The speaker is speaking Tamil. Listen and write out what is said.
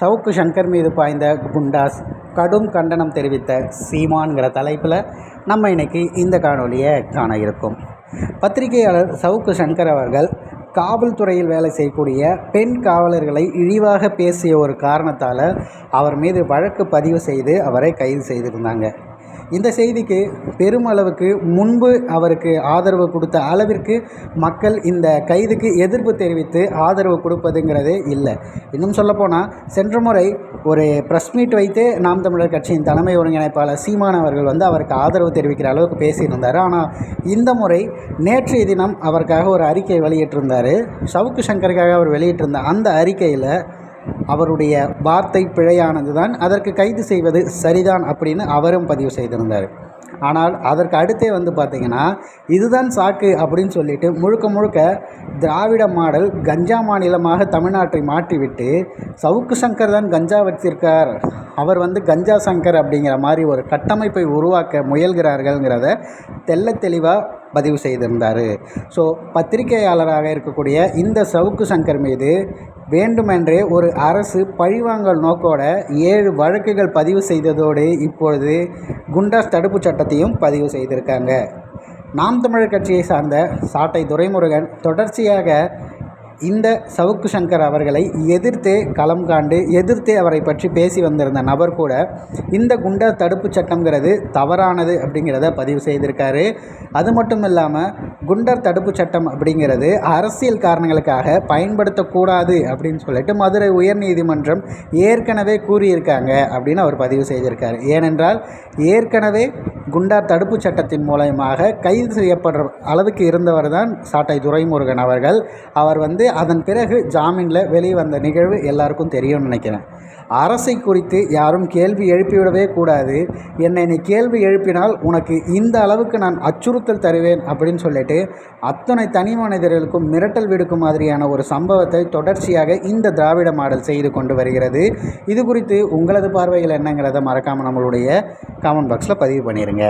சவுக்கு சங்கர் மீது பாய்ந்த குண்டாஸ் கடும் கண்டனம் தெரிவித்த சீமான்கிற தலைப்பில் நம்ம இன்னைக்கு இந்த காணொலியை காண இருக்கும். பத்திரிகையாளர் சவுக்கு சங்கர் அவர்கள் காவல்துறையில் வேலை செய்யக்கூடிய பெண் காவலர்களை இழிவாக பேசிய ஒரு காரணத்தால் அவர் மீது வழக்கு பதிவு செய்து அவரை கைது செய்திருந்தாங்க. இந்த செய்திக்கு பெருமளவுக்கு முன்பு அவருக்கு ஆதரவு கொடுத்த அளவிற்கு மக்கள் இந்த கைதுக்கு எதிர்ப்பு தெரிவித்து ஆதரவு கொடுப்பதுங்கிறதே இல்லை. இன்னும் சொல்லப்போனால் சென்ற முறை ஒரு ப்ரெஸ் மீட் வைத்தே நாம் தமிழர் கட்சியின் தலைமை ஒருங்கிணைப்பாளர் சீமான் அவர்கள் வந்து அவருக்கு ஆதரவு தெரிவிக்கிற அளவுக்கு பேசியிருந்தார். ஆனால் இந்த முறை நேற்றைய தினம் அவருக்காக ஒரு அறிக்கை வெளியிட்டிருந்தார். சவுக்கு சங்கருக்காக அவர் வெளியிட்டிருந்த அந்த அறிக்கையில் அவருடைய வார்த்தை பிழையானது தான் அதற்கு கைது செய்வது சரிதான் அப்படின்னு அவரும் பதிவு செய்திருந்தார். ஆனால் அதற்கு அடுத்தே வந்து பார்த்திங்கன்னா இதுதான் சாக்கு அப்படின்னு சொல்லிட்டு முழுக்க முழுக்க திராவிட மாடல் கஞ்சா மாநிலமாக தமிழ்நாட்டை மாற்றிவிட்டு சவுக்கு சங்கர் தான் கஞ்சா வச்சிருக்கார். அவர் வந்து கஞ்சா சங்கர் அப்படிங்கிற மாதிரி ஒரு கட்டமைப்பை உருவாக்க முயல்கிறார்கள்ங்கிறத தெல்ல தெளிவாக பதிவு செய்திருந்தார். ஸோ பத்திரிகையாளராக இருக்கக்கூடிய இந்த சவுக்கு சங்கர் மீது வேண்டுமென்றே ஒரு அரசு பழிவாங்கல் நோக்கோட ஏழு வழக்குகள் பதிவு செய்ததோடு இப்பொழுது குண்டாஸ் தடுப்புச் சட்டத்தையும் பதிவு செய்திருக்காங்க. நாம் தமிழர் கட்சியை சார்ந்த சாட்டை துரைமுருகன் தொடர்ச்சியாக இந்த சவுக்கு சங்கர் அவர்களை எதிர்த்தே களம் காண்டு எதிர்த்தே அவரை பற்றி பேசி வந்திருந்த நபர் கூட இந்த குண்டர் தடுப்பு சட்டங்கிறது தவறானது அப்படிங்கிறத பதிவு செய்திருக்காரு. அது மட்டும் இல்லாமல் குண்டர் தடுப்பு சட்டம் அப்படிங்கிறது அரசியல் காரணங்களுக்காக பயன்படுத்தக்கூடாது அப்படின்னு சொல்லிட்டு மதுரை உயர்நீதிமன்றம் ஏற்கனவே கூறியிருக்காங்க அப்படின்னு அவர் பதிவு செய்திருக்கார். ஏனென்றால் ஏற்கனவே குண்டார் தடுப்பு சட்டத்தின் மூலயமாக கைது செய்யப்படுற அளவுக்கு இருந்தவர் தான் சாட்டை துரைமுருகன் அவர்கள். அவர் வந்து அதன் பிறகு ஜாமீனில் வெளிவந்த நிகழ்வு எல்லாருக்கும் தெரியும்னு நினைக்கிறேன். அரசை குறித்து யாரும் கேள்வி எழுப்பிவிடவே கூடாது. என்னை நீ கேள்வி எழுப்பினால் உனக்கு இந்த அளவுக்கு நான் அச்சுறுத்தல் தருவேன் அப்படின்னு சொல்லிட்டு அத்தனை தனி மனிதர்களுக்கும் மிரட்டல் விடுக்கும் மாதிரியான ஒரு சம்பவத்தை தொடர்ச்சியாக இந்த திராவிட மாடல் செய்து கொண்டு வருகிறது. இது குறித்து உங்களது பார்வைகள் என்னங்கிறத மறக்காமல் நம்மளுடைய காமெண்ட் பாக்ஸில் பதிவு பண்ணிடுங்க